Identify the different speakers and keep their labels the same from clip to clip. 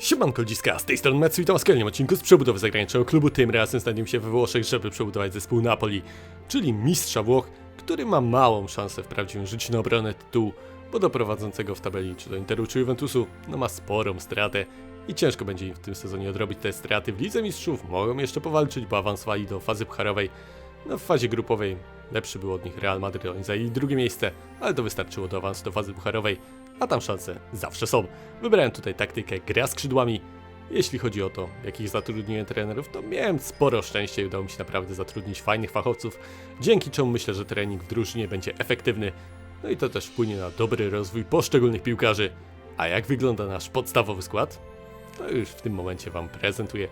Speaker 1: Siemanko ludziska, z tej strony Metsu i to w kolejnym odcinku z przebudowy zagranicznego klubu. Tym razem znajdziemy się we Włoszech, żeby przebudować zespół Napoli, czyli mistrza Włoch, który ma małą szansę w prawdziwym życiu na obronę tytułu, bo do prowadzącego w tabeli czy do Interu czy Juventusu no ma sporą stratę i ciężko będzie im w tym sezonie odrobić te straty. W Lidze Mistrzów mogą jeszcze powalczyć, bo awansowali do fazy pucharowej. No w fazie grupowej lepszy był od nich Real Madrid, oni zajęli drugie miejsce, ale to wystarczyło do awansu do fazy pucharowej, a tam szanse zawsze są. Wybrałem tutaj taktykę gra skrzydłami. Jeśli chodzi o to, jakich zatrudniłem trenerów, to miałem sporo szczęścia i udało mi się naprawdę zatrudnić fajnych fachowców, dzięki czemu myślę, że trening w drużynie będzie efektywny, no i to też wpłynie na dobry rozwój poszczególnych piłkarzy. A jak wygląda nasz podstawowy skład? To już w tym momencie Wam prezentuję.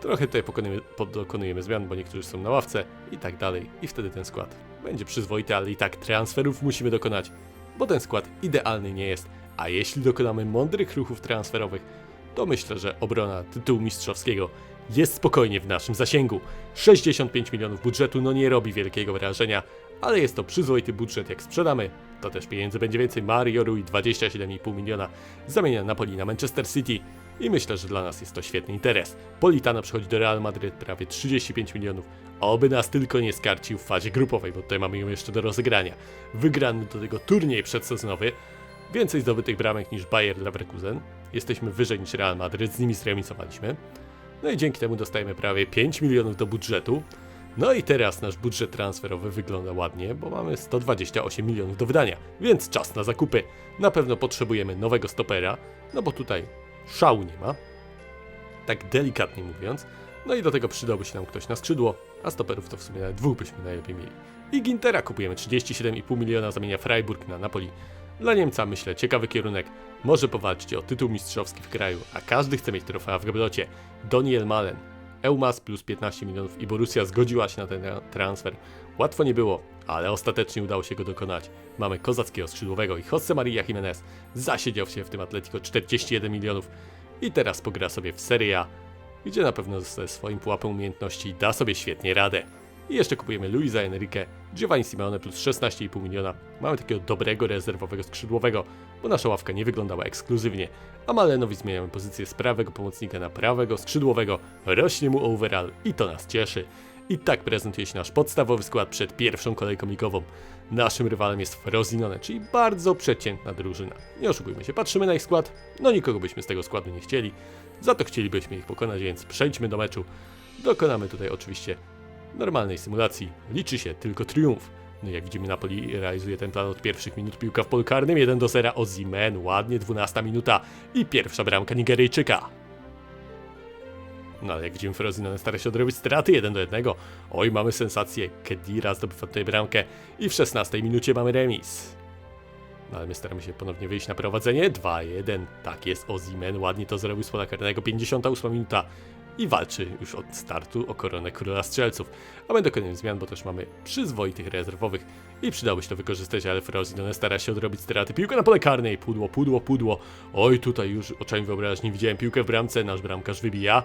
Speaker 1: Trochę tutaj pokonujemy, dokonujemy zmian, bo niektórzy są na ławce i tak dalej. I wtedy ten skład będzie przyzwoity, ale i tak transferów musimy dokonać, bo ten skład idealny nie jest. A jeśli dokonamy mądrych ruchów transferowych, to myślę, że obrona tytułu mistrzowskiego jest spokojnie w naszym zasięgu. 65 milionów budżetu no nie robi wielkiego wrażenia, ale jest to przyzwoity budżet jak sprzedamy. To też pieniędzy będzie więcej. Mario Rui 27,5 miliona zamienia Napoli na Manchester City i myślę, że dla nas jest to świetny interes. Politano przychodzi do Real Madryt prawie 35 milionów. Oby nas tylko nie skarcił w fazie grupowej, bo tutaj mamy ją jeszcze do rozegrania. Wygrany do tego turniej przedsezonowy. Więcej zdobytych bramek niż Bayer Leverkusen. Jesteśmy wyżej niż Real Madryt, z nimi zremisowaliśmy. No i dzięki temu dostajemy prawie 5 milionów do budżetu. No i teraz nasz budżet transferowy wygląda ładnie, bo mamy 128 milionów do wydania, więc czas na zakupy. Na pewno potrzebujemy nowego stopera, no bo tutaj szału nie ma. Tak delikatnie mówiąc. No i do tego przydałby się nam ktoś na skrzydło, a stoperów to w sumie nawet dwóch byśmy najlepiej mieli. I Gintera kupujemy 37,5 miliona, zamienia Freiburg na Napoli. Dla Niemca myślę ciekawy kierunek. Może powalczyć o tytuł mistrzowski w kraju, a każdy chce mieć trofea w gablocie. Daniel Malen, Eumas plus 15 milionów i Borussia zgodziła się na ten tra- transfer. Łatwo nie było, ale ostatecznie udało się go dokonać. Mamy kozackiego skrzydłowego i Jose Maria Jimenez zasiedział się w tym Atletico 41 milionów i teraz pogra sobie w Serie A, gdzie na pewno ze swoim pułapem umiejętności da sobie świetnie radę. I jeszcze kupujemy Luisa Enrique, Giovanni Simeone plus 16,5 miliona. Mamy takiego dobrego rezerwowego skrzydłowego, bo nasza ławka nie wyglądała ekskluzywnie. A Malenowi zmieniamy pozycję z prawego pomocnika na prawego skrzydłowego, rośnie mu overall i to nas cieszy. I tak prezentuje się nasz podstawowy skład przed pierwszą kolejką ligową. Naszym rywalem jest Frosinone, czyli bardzo przeciętna drużyna. Nie oszukujmy się, patrzymy na ich skład, no nikogo byśmy z tego składu nie chcieli, za to chcielibyśmy ich pokonać, więc przejdźmy do meczu. Dokonamy tutaj oczywiście normalnej symulacji, liczy się tylko triumf. No jak widzimy Napoli realizuje ten plan od pierwszych minut piłka w polu karnym, 1 do 0 Ozimen, ładnie 12 minuta i pierwsza bramka Nigeryjczyka. No ale jak widzimy Frosinone stara się odrobić straty 1 do 1. Oj, mamy sensację, Kedira zdobywa tutaj bramkę i w 16 minucie mamy remis. No ale my staramy się ponownie wyjść na prowadzenie, 2-1, tak jest, Ozimen ładnie to zrobił z pola karnego, 58 minuta i walczy już od startu o koronę króla strzelców. A my dokonujemy zmian, bo też mamy przyzwoitych rezerwowych i przydałoby się to wykorzystać, ale Frosinone stara się odrobić straty. Piłka na pole karnej, pudło, pudło, pudło. Oj, tutaj już oczami wyobraźni widziałem piłkę w bramce, nasz bramkarz wybija.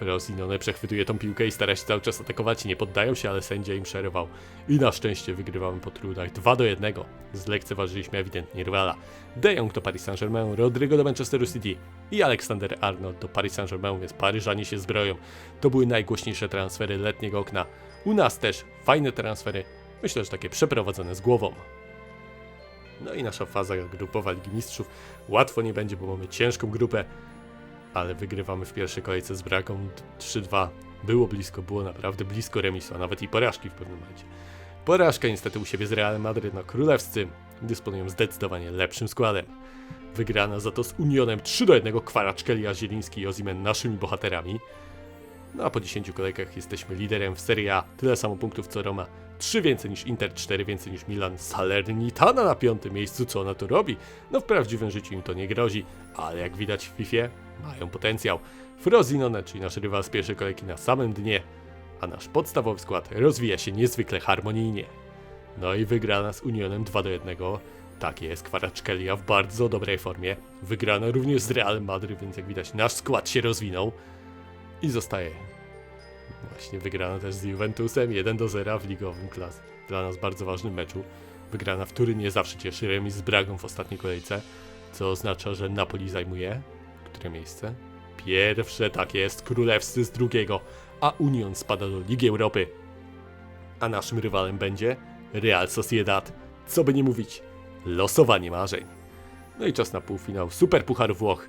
Speaker 1: Frosinone przechwytuje tą piłkę i stara się cały czas atakować nie poddają się, ale sędzia im przerywał. I na szczęście wygrywamy po trudach 2 do 1. Zlekceważyliśmy ewidentnie rywala. De Jong do Paris Saint-Germain, Rodrigo do Manchesteru City i Alexander Arnold do Paris Saint-Germain, więc Paryżanie się zbroją. To były najgłośniejsze transfery letniego okna. U nas też fajne transfery, myślę, że takie przeprowadzone z głową. No i nasza faza grupowa Ligi Mistrzów łatwo nie będzie, bo mamy ciężką grupę, ale wygrywamy w pierwszej kolejce z braką 3-2. Było blisko, było naprawdę blisko remisu, a nawet i porażki w pewnym momencie. Porażka niestety u siebie z Realem Madryt, no królewscy dysponują zdecydowanie lepszym składem. Wygrana za to z Unionem 3 do 1 Kwaraczkelia, Zieliński i Ozimen naszymi bohaterami. No a po 10 kolejkach jesteśmy liderem w Serie A, tyle samo punktów co Roma. 3 więcej niż Inter, 4 więcej niż Milan, Salernitana na piątym miejscu, co ona tu robi? No w prawdziwym życiu im to nie grozi, ale jak widać w FIFA mają potencjał. Frosinone, czyli nasz rywal z pierwszej kolejki na samym dnie, a nasz podstawowy skład rozwija się niezwykle harmonijnie. No i wygrana z Unionem 2 do 1. Tak jest, Kwaraczkelia w bardzo dobrej formie. Wygrana również z Real Madryt, więc jak widać nasz skład się rozwinął. I zostaje właśnie wygrana też z Juventusem 1 do 0 w ligowym klas. Dla nas bardzo ważnym meczu. Wygrana w Turynie zawsze cieszy remis z Bragą w ostatniej kolejce, co oznacza, że Napoli zajmuje które miejsce? pierwsze, tak jest, Królewscy z drugiego, a Union spada do Ligi Europy. A naszym rywalem będzie Real Sociedad. Co by nie mówić, losowanie marzeń. No i czas na półfinał Superpucharu Włoch.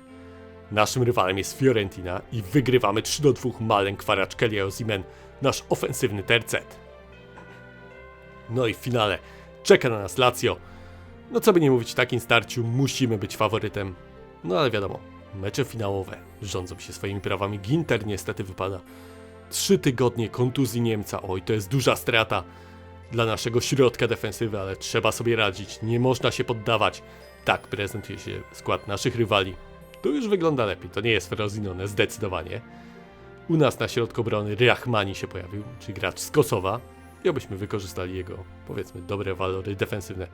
Speaker 1: Naszym rywalem jest Fiorentina i wygrywamy 3 do 2 Malen Kvaratskhelia Ozimen, nasz ofensywny tercet. No i w finale czeka na nas Lazio. No co by nie mówić, w takim starciu musimy być faworytem. No ale wiadomo, mecze finałowe rządzą się swoimi prawami. Ginter niestety wypada. Trzy tygodnie kontuzji Niemca, oj to jest duża strata dla naszego środka defensywy, ale trzeba sobie radzić, nie można się poddawać. Tak prezentuje się skład naszych rywali. To już wygląda lepiej, to nie jest Frozinone, zdecydowanie. U nas na środku obrony Rachmani się pojawił, czyli gracz z Kosowa. I obyśmy wykorzystali jego, powiedzmy, dobre walory defensywne.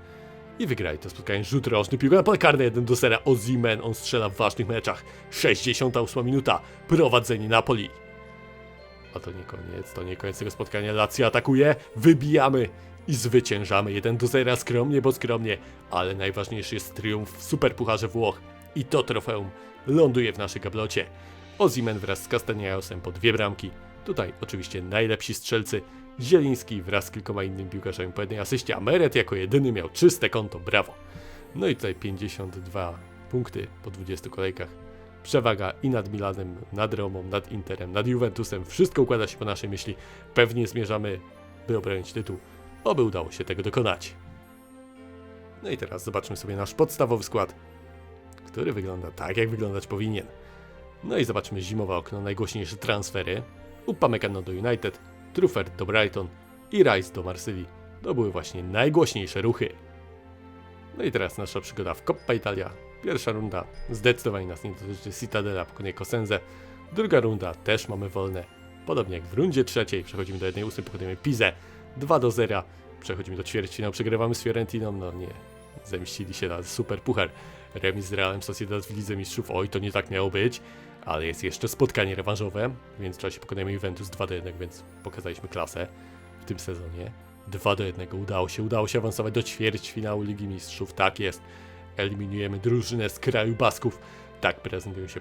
Speaker 1: I wygrali to spotkanie. Rzut rożny, piłka na pole karne 1 do 0. Ozimen, on strzela w ważnych meczach. 68 minuta, prowadzenie Napoli. A to nie koniec, to nie koniec tego spotkania. Lazio atakuje, wybijamy i zwyciężamy 1 do 0 skromnie, bo skromnie, ale najważniejszy jest triumf w Superpucharze Włoch i to trofeum ląduje w naszej gablocie. Ozimen wraz z Castaniaosem po dwie bramki. Tutaj oczywiście najlepsi strzelcy. Zieliński wraz z kilkoma innymi piłkarzami po jednej asyście, a Meret jako jedyny miał czyste konto, brawo. No i tutaj 52 punkty po 20 kolejkach. Przewaga i nad Milanem, nad Romą, nad Interem, nad Juventusem. Wszystko układa się po naszej myśli. Pewnie zmierzamy, by obronić tytuł. Oby udało się tego dokonać. No i teraz zobaczmy sobie nasz podstawowy skład, który wygląda tak, jak wyglądać powinien. No i zobaczmy zimowe okno, najgłośniejsze transfery. Upamecano do United, Truffert do Brighton i Rice do Marsylii. To były właśnie najgłośniejsze ruchy. No i teraz nasza przygoda w Coppa Italia. Pierwsza runda zdecydowanie nas nie dotyczy Citadela, pokonuje Cosenze. Druga runda też mamy wolne. Podobnie jak w rundzie trzeciej przechodzimy do 1-8, pokonujemy Pizę 2 do 0. Przechodzimy do ćwierćfinału, przegrywamy z Fiorentiną, no nie, zemścili się na super puchar. Remis z Realem Sociedad w Lidze Mistrzów, oj to nie tak miało być, ale jest jeszcze spotkanie rewanżowe, więc w czasie pokonujemy Juventus 2 do 1, więc pokazaliśmy klasę w tym sezonie. 2 do 1 udało się, udało się awansować do ćwierćfinału Ligi Mistrzów, tak jest. Eliminujemy drużynę z kraju Basków. Tak prezentują się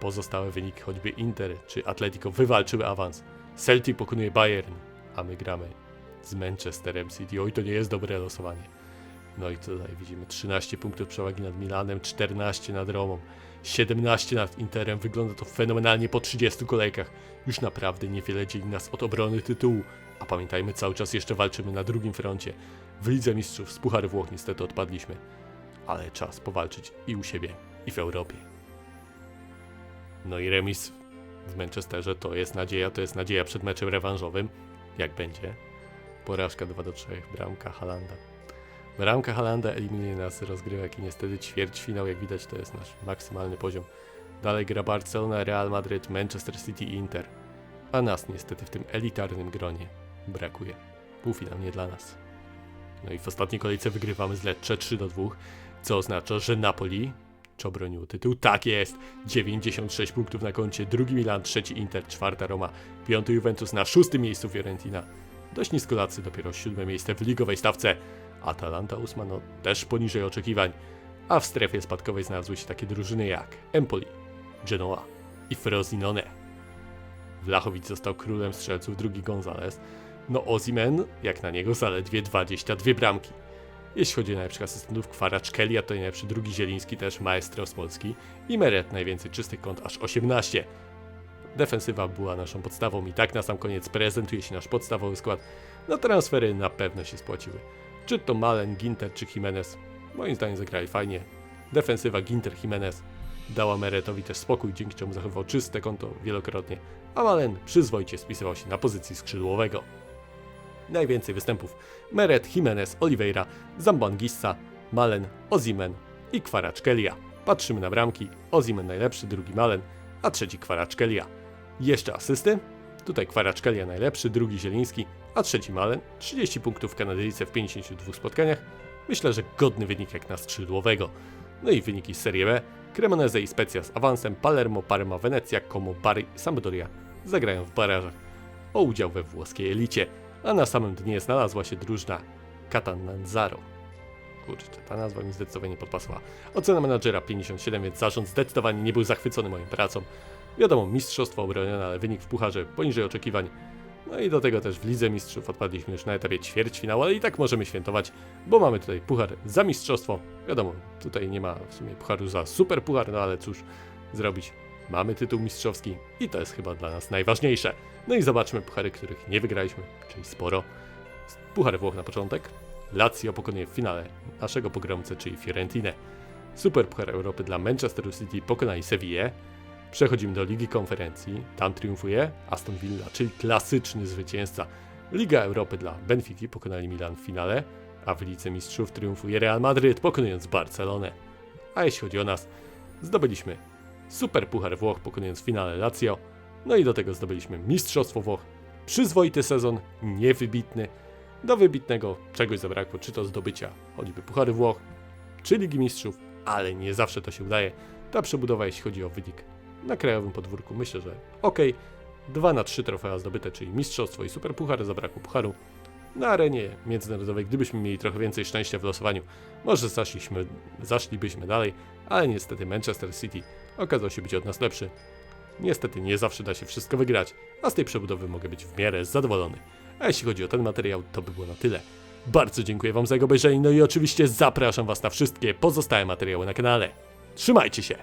Speaker 1: pozostałe wyniki, choćby Inter czy Atletico wywalczyły awans. Celtic pokonuje Bayern, a my gramy z Manchesterem City. Oj, to nie jest dobre losowanie. No i tutaj widzimy 13 punktów przewagi nad Milanem, 14 nad Romą, 17 nad Interem. Wygląda to fenomenalnie po 30 kolejkach. Już naprawdę niewiele dzieli nas od obrony tytułu. A pamiętajmy, cały czas jeszcze walczymy na drugim froncie. W Lidze Mistrzów z Puchary Włoch niestety odpadliśmy. Ale czas powalczyć i u siebie, i w Europie. No i remis w Manchesterze to jest nadzieja, to jest nadzieja przed meczem rewanżowym. Jak będzie? Porażka 2 do 3, bramka Halanda. Bramka Halanda eliminuje nas z rozgrywek i niestety ćwierćfinał, jak widać, to jest nasz maksymalny poziom. Dalej gra Barcelona, Real Madrid, Manchester City i Inter. A nas niestety w tym elitarnym gronie brakuje. Półfinał nie dla nas. No i w ostatniej kolejce wygrywamy z Lecce 3 do 2, co oznacza, że Napoli czy obroniło tytuł? Tak jest! 96 punktów na koncie, drugi Milan, trzeci Inter, czwarta Roma, piąty Juventus na szóstym miejscu Fiorentina. Dość niskolacy, dopiero siódme miejsce w ligowej stawce. Atalanta ósma, no też poniżej oczekiwań. A w strefie spadkowej znalazły się takie drużyny jak Empoli, Genoa i Frosinone. Wlachowicz został królem strzelców, drugi Gonzales. No Ozimen, jak na niego, zaledwie 22 bramki. Jeśli chodzi o najlepszych asystentów, Kwaraczkelia to najlepszy, drugi Zieliński też maestro z Polski i Meret najwięcej czystych kąt, aż 18. Defensywa była naszą podstawą i tak na sam koniec prezentuje się nasz podstawowy skład. No transfery na pewno się spłaciły. Czy to Malen, Ginter czy Jimenez? Moim zdaniem zagrali fajnie. Defensywa Ginter, Jimenez dała Meretowi też spokój, dzięki czemu zachowywał czyste konto wielokrotnie, a Malen przyzwoicie spisywał się na pozycji skrzydłowego. Najwięcej występów Meret, Jimenez, Oliveira, Zambangissa, Malen, Ozimen i Kwaraczkelia. Patrzymy na bramki. Ozimen najlepszy, drugi Malen, a trzeci Kwaraczkelia. Jeszcze asysty. Tutaj Kwaraczkelia najlepszy, drugi Zieliński, a trzeci Malen. 30 punktów Kanadyjce w 52 spotkaniach. Myślę, że godny wynik jak na skrzydłowego. No i wyniki Serie B. Cremonese i Spezia z awansem, Palermo, Parma, Wenecja, Como, Bari Sampdoria zagrają w barażach o udział we włoskiej elicie a na samym dnie znalazła się drużyna Catanzaro. Kurczę, ta nazwa mi zdecydowanie podpasła. Ocena menadżera 57, więc zarząd zdecydowanie nie był zachwycony moją pracą. Wiadomo, mistrzostwo obronione, ale wynik w pucharze poniżej oczekiwań. No i do tego też w Lidze Mistrzów odpadliśmy już na etapie ćwierćfinału, ale i tak możemy świętować, bo mamy tutaj puchar za mistrzostwo. Wiadomo, tutaj nie ma w sumie pucharu za super puchar, no ale cóż zrobić. Mamy tytuł mistrzowski i to jest chyba dla nas najważniejsze. No i zobaczmy puchary, których nie wygraliśmy, czyli sporo. Puchar Włoch na początek. Lazio pokonuje w finale naszego pogromcę, czyli Fiorentinę. Super Puchar Europy dla Manchesteru City pokonali Sevillę. Przechodzimy do Ligi Konferencji. Tam triumfuje Aston Villa, czyli klasyczny zwycięzca. Liga Europy dla Benfiki pokonali Milan w finale, a w Lidze Mistrzów triumfuje Real Madryt pokonując Barcelonę. A jeśli chodzi o nas, zdobyliśmy Super Puchar Włoch pokonując w finale Lazio, no i do tego zdobyliśmy Mistrzostwo Włoch. Przyzwoity sezon, niewybitny. Do wybitnego czegoś zabrakło, czy to zdobycia choćby Puchary Włoch, czy Ligi Mistrzów, ale nie zawsze to się udaje. Ta przebudowa, jeśli chodzi o wynik na krajowym podwórku, myślę, że ok. 2 na 3 trofea zdobyte, czyli Mistrzostwo i Superpuchar, zabrakło Pucharu. Na arenie międzynarodowej, gdybyśmy mieli trochę więcej szczęścia w losowaniu, może zaszliśmy, zaszlibyśmy dalej, ale niestety Manchester City okazał się być od nas lepszy. Niestety nie zawsze da się wszystko wygrać, a z tej przebudowy mogę być w miarę zadowolony. A jeśli chodzi o ten materiał, to by było na tyle. Bardzo dziękuję Wam za jego obejrzenie, no i oczywiście zapraszam Was na wszystkie pozostałe materiały na kanale. Trzymajcie się!